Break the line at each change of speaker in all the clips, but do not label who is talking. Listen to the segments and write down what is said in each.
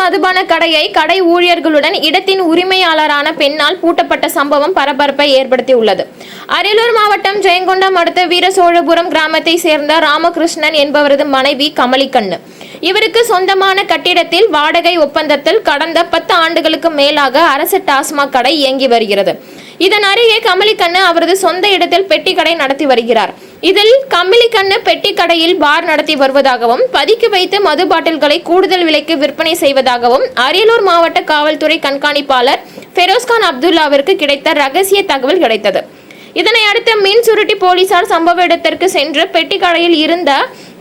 மதுபான கடையை கடை ஊழியர்களுடன் இடத்தின் உரிமையாளரான பெண்ணால் பூட்டப்பட்ட சம்பவம் பரபரப்பை ஏற்படுத்தியுள்ளது. அரியலூர் மாவட்டம் ஜெயங்கொண்டம் அடுத்த வீரசோழபுரம் கிராமத்தை சேர்ந்த ராமகிருஷ்ணன் என்பவரது மனைவி கமலிக்கண்ணு. இவருக்கு சொந்தமான கட்டிடத்தில் வாடகை ஒப்பந்தத்தில் கடந்த பத்து ஆண்டுகளுக்கு மேலாக அரசு டாஸ்மாக் கடை இயங்கி வருகிறது. இதன் அருகே கமலிக்கண்ணு அவரது சொந்த இடத்தில் பெட்டி கடை நடத்தி வருகிறார். இதில் கமலிக்கண்ணு பெட்டி கடையில் பார் நடத்தி வருவதாகவும் பதுக்கி வைத்து மது பாட்டில்களை கூடுதல் விலைக்கு விற்பனை செய்வதாகவும் அரியலூர் மாவட்ட காவல்துறை கண்காணிப்பாளர் ஃபெரோஸ்கான் அப்துல்லாவிற்கு கிடைத்த ரகசிய தகவல் கிடைத்தது. இதனை அடுத்து மின் சுருட்டி போலீசார் சம்பவ இடத்திற்கு சென்று பெட்டி கடையில் இருந்த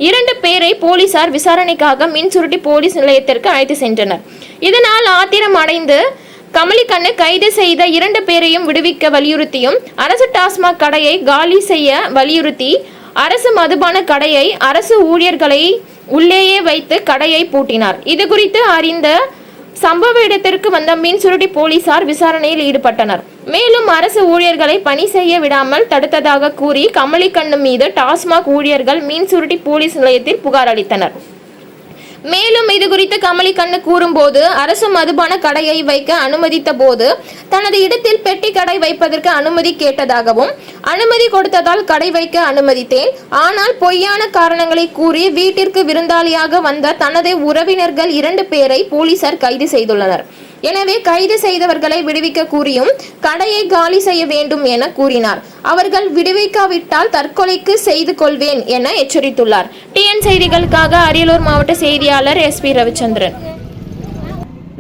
இரண்டு பேரை போலீசார் விசாரணைக்காக மின் சுருட்டி போலீஸ் நிலையத்திற்கு அழைத்து சென்றனர். இதனால் ஆத்திரம் அடைந்து கமலிக்கண்ணு கைது செய்த இரண்டு பேரையும் விடுவிக்க வலியுறுத்தியும் அரசு டாஸ்மாக் கடையை காலி செய்ய வலியுறுத்தி அரசு மதுபான கடையை அரசு ஊழியர்களை உள்ளேயே வைத்து கடையை பூட்டினார். இது குறித்து அறிந்த சம்பவ இடத்திற்கு வந்த மீன் சுருட்டி போலீசார் விசாரணையில் ஈடுபட்டனர். மேலும் அரசு ஊழியர்களை பணி செய்ய விடாமல் தடுத்ததாக கூறி கமலிக்கண்ணு மீது டாஸ்மாக் ஊழியர்கள் மீன் சுருட்டி போலீஸ் நிலையத்தில் புகார் அளித்தனர். மேலும் இது குறித்து கமலிக்கண்ணு கூறும்போது அரசு மதுபான கடையை வைக்க அனுமதித்த போது தனது இடத்தில் பெட்டி கடை வைப்பதற்கு அனுமதி கேட்டதாகவும் அனுமதி கொடுத்ததால் கடை வைக்க அனுமதித்தேன். ஆனால் பொய்யான காரணங்களை கூறி வீட்டிற்கு விருந்தாளியாக வந்த தனது உறவினர்கள் இரண்டு பேரை போலீசார் கைது செய்துள்ளனர். எனவே கைது செய்தவர்களை விடுவிக்க கூறியும் கடையை காலி செய்ய வேண்டும் என கூறினார். அவர்கள் விடுவிக்காவிட்டால் தற்கொலைக்கு செய்து கொள்வேன் என எச்சரித்துள்ளார். டிஎன் செய்திகளுக்காக அரியலூர் மாவட்ட செய்தியாளர் எஸ் பி ரவிச்சந்திரன்.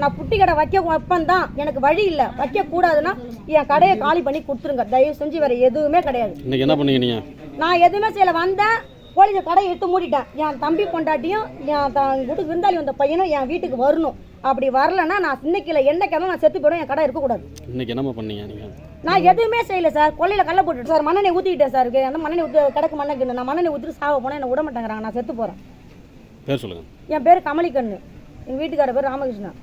நான் புட்டி கடை வைக்க வைப்பேன் தான் எனக்கு வழி இல்லை. வைக்க கூடாதுன்னா என் கடையை காலி பண்ணி கொடுத்துருங்க. தயவு செஞ்சு வேற எதுவுமே கிடையாது.
இன்னைக்கு என்ன பண்ணீங்க நீங்க?
நான் எதுவுமே செய்யல. வந்தேன். போலீஸ் கடையை எடுத்து மூடிட்டேன். என் தம்பி பொண்டாட்டியும் என் த வீட்டுக்கு விருந்தாளி வந்த பையனும் என் வீட்டுக்கு வரணும். அப்படி வரலன்னா நான் இன்னைக்கு இல்லை என்னைக்காலும் நான் செத்து போயிடும் என் கடை இருக்கக்கூடாது.
இன்னைக்கு என்னம்மா பண்ணீங்க நீங்க?
நான் எதுவுமே செய்யல சார். கொல்லையில் கல்ல போட்டுட்டு சார் மண்ணெண்ணெய் ஊற்றிக்கிட்டேன் சார். அந்த மண்ணெண்ணெய் ஊற்றி கிடக்கு மண்ணெண்ணெய் நான் மண்ணெண்ணெய் ஊற்றிட்டு சாவ போனால் என்னை விட மாட்டேங்கிறாங்க. நான் செத்து போகிறேன்
பேர் சொல்லுங்க.
என் பேர் கமலிக்கண்ணு. எங்கள் வீட்டுக்கார பேர் ராமகிருஷ்ணன்